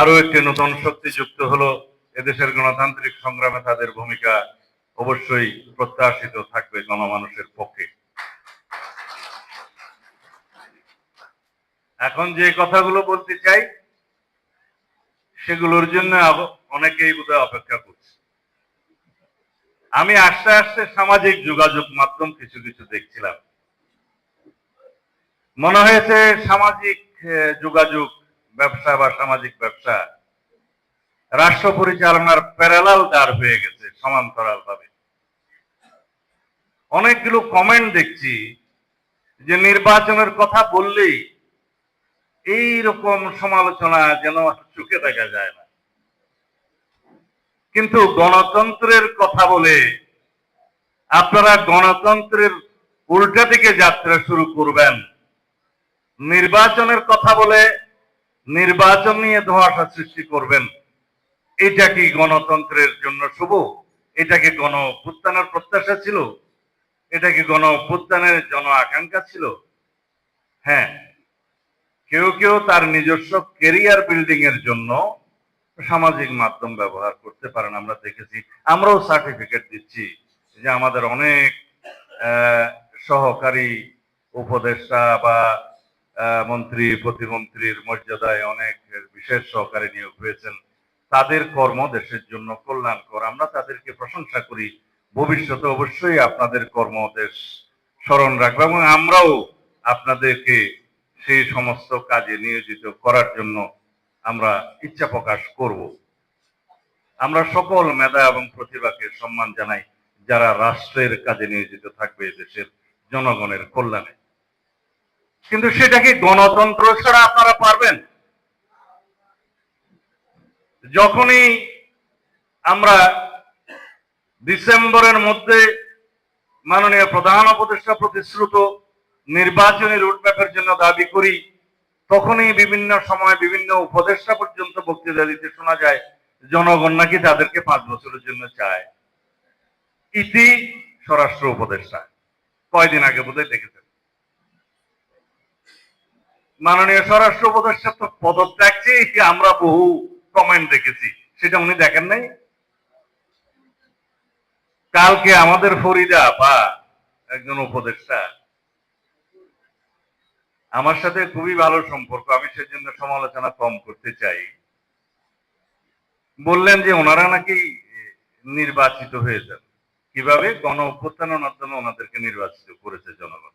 আরও একটি নতুন শক্তি যুক্ত হলো এদেশের গণতান্ত্রিক সংগ্রামে তাদের ভূমিকা অবশ্যই প্রত্যাশিত থাকবে গণমানুষের পক্ষে। এখন যে কথাগুলো বলতে চাই, সেগুলোর জন্য অনেকেই বোধহয় অপেক্ষা করছে। আমি আস্তে আস্তে সামাজিক যোগাযোগ মাধ্যম কিছু কিছু দেখছিলাম। মনে হয়েছে সামাজিক যোগাযোগ ব্যবসা বা সামাজিক ব্যবসা, রাষ্ট্র পরিচালনার প্যারালাল দাঁড় হয়ে গেছে সমান্তরাল ভাবে অনেকগুলো কমেন্ট দেখছি যে নির্বাচনের কথা বললেই এই রকম সমালোচনা যেন চোখে দেখা যায় না। কিন্তু গণতন্ত্রের কথা বলে আপনারা গণতন্ত্রের উল্টা দিকে যাত্রা শুরু করবেন। নির্বাচনের কথা বলে নির্বাচন নিয়ে ধোঁয়াশা সৃষ্টি করবেন। এটা কি গণতন্ত্রের জন্য শুভ? এটা কি গণ অভ্যুত্থানের প্রত্যাশা ছিল? এটা কি গণ অভ্যুত্থানের জন আকাঙ্ক্ষা ছিল? হ্যাঁ কেউ কেউ তার নিজস্ব কেরিয়ার বিল্ডিং এর জন্য সামাজিক মাধ্যম ব্যবহার করতে পারেন, আমরা দেখেছি। আমরাও সার্টিফিকেট দিচ্ছি যে আমাদের অনেক সহকারী উপদেষ্টা বা মন্ত্রী, প্রতিমন্ত্রীর মর্যাদায় অনেক বিশেষ সহকারে নিয়োগ হয়েছেন। তাদের কর্ম দেশের জন্য কল্যাণকর। আমরা তাদেরকে প্রশংসা করি। ভবিষ্যতে অবশ্যই আপনাদের কর্ম দেশ স্মরণ রাখবে এবং আমরাও আপনাদেরকে সেই সমস্ত কাজে নিয়োজিত করার জন্য আমরা ইচ্ছা প্রকাশ করব। আমরা সকল মেধা এবং প্রতিভাকে সম্মান জানাই যারা রাষ্ট্রের কাজে নিয়োজিত থাকবে দেশের জনগণের কল্যাণে। কিন্তু সেটা কি গণতন্ত্র ছাড়া আপনারা পারবেন? যখনই আমরা ডিসেম্বরের মধ্যে মাননীয় প্রধান উপদেষ্টা প্রতিশ্রুত নির্বাচনী রুটম্যাপের জন্য দাবি করি, তখনই বিভিন্ন সময় বিভিন্ন উপদেষ্টা পর্যন্ত বক্তৃতা দিতে শোনা যায়, জনগণ নাকি তাদেরকে পাঁচ বছরের জন্য চায়। ইতি স্বরাষ্ট্র উপদেষ্টা। কয়দিন আগে বোধহয় দেখেছেন? মাননীয় স্বরাষ্ট্র উপদেষ্টা তো পদত্যাগ চেয়ে আমরা বহু কমেন্ট দেখেছি, সেটা উনি দেখেন নাই? কালকে আমাদের ফরিদা বা একজন উপদেষ্টা, আমার সাথে খুবই ভালো সম্পর্ক, আমি সেজন্য সমালোচনা কম করতে চাই। বললেন যে ওনারা নাকি নির্বাচিত হয়ে যান। কীভাবে? গণ অভ্যুত্থানের মাধ্যমে ওনাদেরকে নির্বাচিত করেছে জনগণ।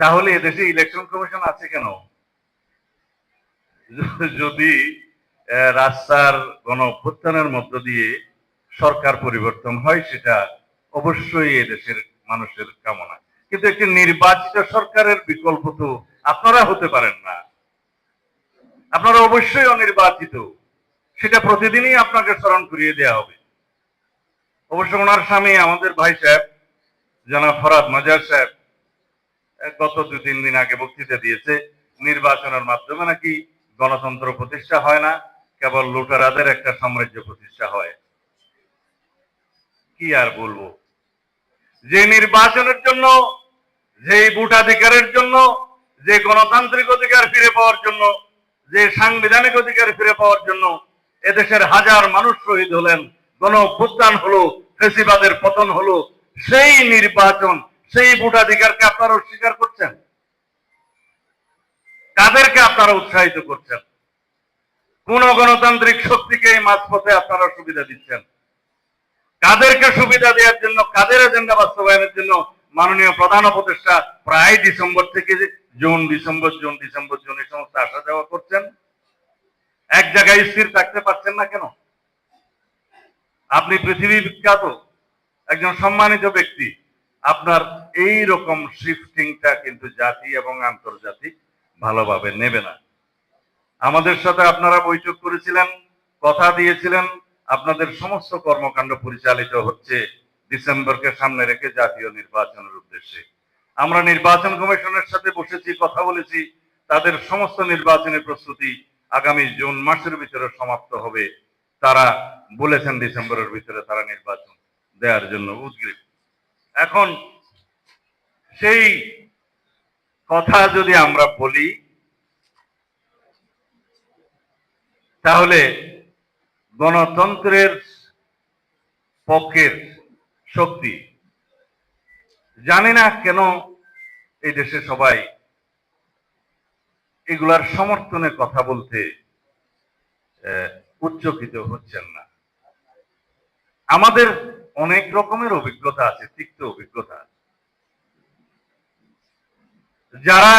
তাহলে এদেশে ইলেকশন কমিশন আছে কেন? যদি রাস্তার গণ অভ্যুত্থানের মধ্য দিয়ে সরকার পরিবর্তন হয়, সেটা অবশ্যই এদেশের মানুষের কামনা। কিন্তু একটি নির্বাচিত সরকারের বিকল্প তো আপনারা হতে পারেন না। আপনারা অবশ্যই অনির্বাচিত। সেটা প্রতিদিনই আপনাকে স্মরণ করিয়ে দেওয়া হবে। অবশ্য ওনার স্বামী আমাদের ভাই সাহেব, জনাব ফরাদ মাজার সাহেব গত দু তিন দিন আগে বক্তৃতা দিয়েছে, নির্বাচনের মাধ্যমে নাকি গণতন্ত্র প্রতিষ্ঠা হয় না, কেবল লুটারাদের একটা সাম্রাজ্য প্রতিষ্ঠা হয়। কি আর বলব? যে নির্বাচনের জন্য, যে ভোটাধিকারের জন্য, যে গণতান্ত্রিক অধিকার ফিরে পাওয়ার জন্য, যে সাংবিধানিক অধিকার ফিরে পাওয়ার জন্য, এদেশের হাজার মানুষ শহীদ হলেন গণ হলো, ফেসিবাদের পতন হলো, সেই নির্বাচন সেই ভোটাধিকারকে আপনারা অস্বীকার করছেন? কাদেরকে আপনারা উৎসাহিত করছেন? কোন গণতান্ত্রিক শক্তিকে এই মাঝপথে আপনারা সুবিধা দিচ্ছেন। কাদেরকে সুবিধা দেওয়ার জন্য, কাদের এজেন্ডা বাস্তবায়নের জন্য মাননীয় প্রধান উপদেষ্টা প্রায় ডিসেম্বর থেকে June, December June December, June এই সমস্ত আসা যাওয়া করছেন। এক জায়গায় স্থির থাকতে পারছেন না কেন? আপনি পৃথিবী বিখ্যাত একজন সম্মানিত ব্যক্তি আপনার এই রকম শিফটিংটা কিন্তু জাতি এবং আন্তর্জাতিক ভালোভাবে নেবে না। আমাদের সাথে আপনারা বৈঠক করেছিলেন, কথা দিয়েছিলেন, আপনাদের সমস্ত কর্মকাণ্ড পরিচালিত হচ্ছে ডিসেম্বরকে সামনে রেখে জাতীয় নির্বাচনের উদ্দেশ্যে। আমরা নির্বাচন কমিশনের সাথে বসেছি, কথা বলেছি, তাদের সমস্ত নির্বাচনী প্রস্তুতি আগামী জুন মাসের ভিতরে সমাপ্ত হবে। তারা বলেছেন ডিসেম্বরের ভিতরে তারা নির্বাচন দেওয়ার জন্য উদ্গ্রীব। এখন সেই কথা যদি আমরা বলি, তাহলে গণতন্ত্রের পক্ষের শক্তি। জানি না কেন এই দেশে সবাই এগুলার সমর্থনে কথা বলতে উচ্চকিত হচ্ছেন না। আমাদের অনেক রকমের অভিজ্ঞতা আছে তিক্ত অভিজ্ঞতা আছে। যারা